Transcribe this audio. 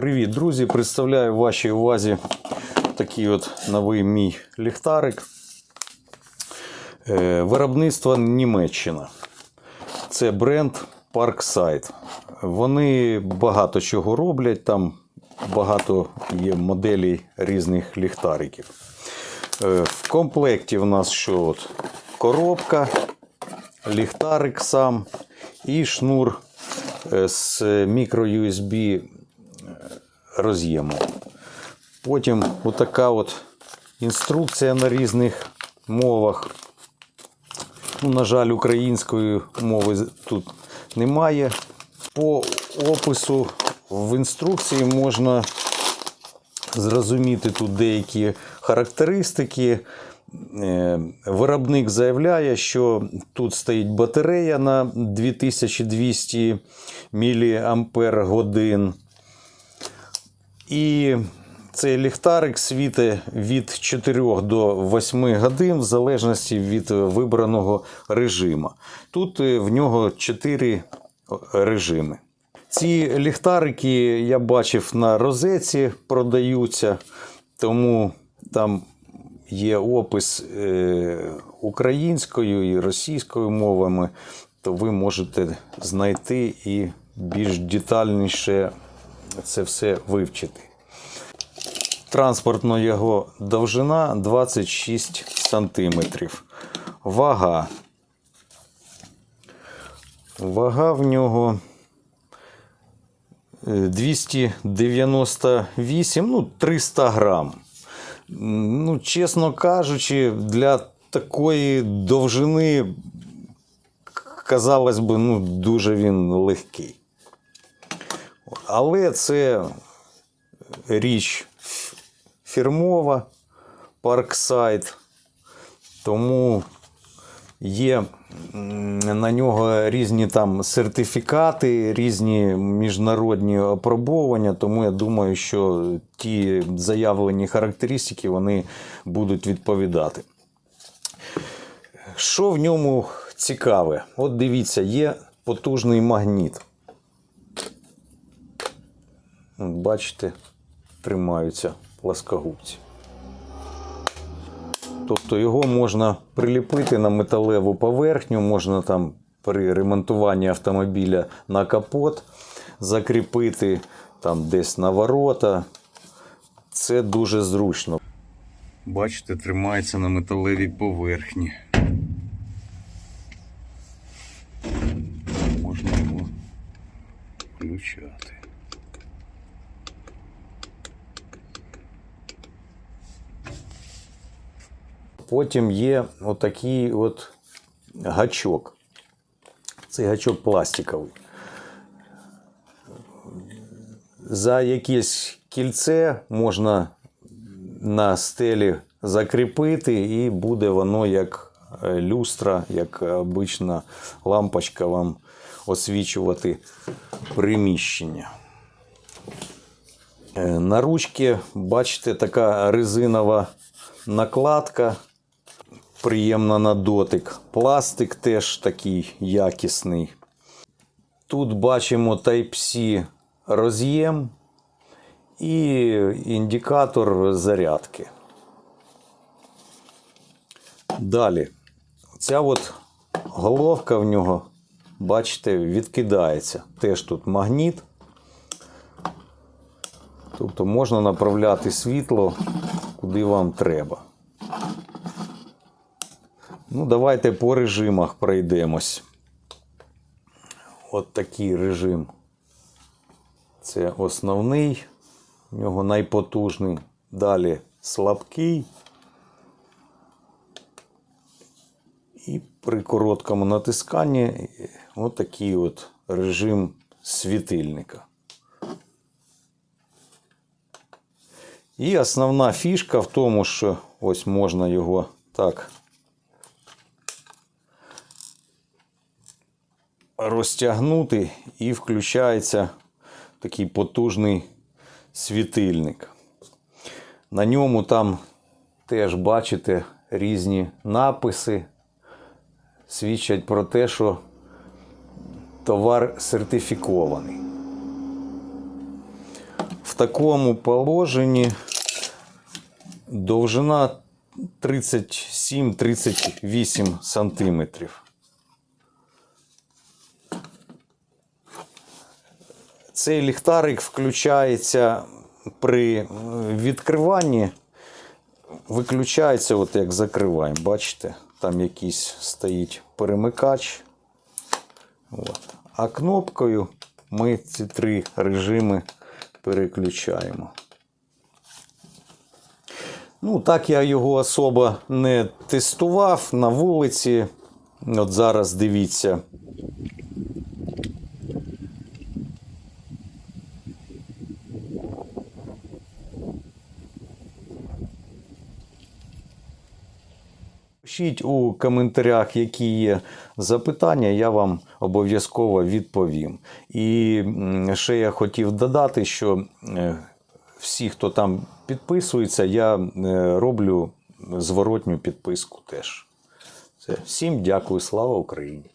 Привіт, друзі! Представляю вашій увазі такий от новий мій ліхтарик. Е, Виробництво Німеччина. Це бренд Parkside. Вони багато чого роблять, там багато є моделей різних ліхтариків. Е, В комплекті в нас що от? Коробка, ліхтарик сам і шнур е, з мікро-USB роз'єму. Потім отака от інструкція на різних мовах. Ну, на жаль, української мови тут немає. По опису в інструкції можна зрозуміти тут деякі характеристики. Е, Виробник заявляє, що тут стоїть батарея на 2200 мАч. І цей ліхтарик світить від 4 до 8 годин в залежності від вибраного режиму. Тут е, в нього 4 режими. Ці ліхтарики я бачив на розетці продаються, тому там є опис е, українською і російською мовами, то ви можете знайти і більш детальніше це все вивчити. Транспортна його довжина 26 см. Вага. Вага в нього е, 298, ну, 300 грам. Ну, чесно кажучи, для такої довжини, казалось би, ну, дуже він легкий. Але це річ фірмова, Parkside, тому є на нього різні там сертифікати, різні міжнародні опробування, тому я думаю, що ті заявлені характеристики вони будуть відповідати. Що в ньому цікаве? От дивіться, є потужний магніт. Бачите, тримаються пласкогубці. Тобто його можна приліпити на металеву поверхню, можна там при ремонтуванні автомобіля на капот закріпити там десь на ворота. Це дуже зручно. Бачите, тримається на металевій поверхні. Можна його включати. Потім є отакий от гачок. Цей гачок пластиковий. За якесь кільце можна на стелі закріпити, і буде воно як е, люстра, як обична лампочка вам освічувати приміщення. Е, На ручки, бачите, така резинова накладка, приємна на дотик. Пластик теж такий якісний. Тут бачимо Type-C роз'єм і індикатор зарядки. Далі, ця от головка в нього, бачите, відкидається. Теж тут магніт. Тобто можна направляти світло куди вам треба. Ну, давайте по режимах пройдемось. От такий режим. Це основний, в нього найпотужний. Далі слабкий. І при короткому натисканні от такий от режим світильника. І основна фішка в тому, що ось можна його так розтягнути і включається такий потужний світильник. На ньому там теж бачите різні написи, свідчать про те, що товар сертифікований. в такому положенні довжина 37-38 сантиметрів. Цей ліхтарик включається при відкриванні, виключається, от як закриваємо. Бачите, там якийсь стоїть перемикач. От. А кнопкою ми ці три режими переключаємо. Ну, так я його особо не тестував на вулиці. От зараз дивіться. Пишіть у коментарях, які є запитання, я вам обов'язково відповім. І ще я хотів додати, що е, всі, хто там підписується, я е, роблю зворотню підписку теж. Всім дякую, слава Україні!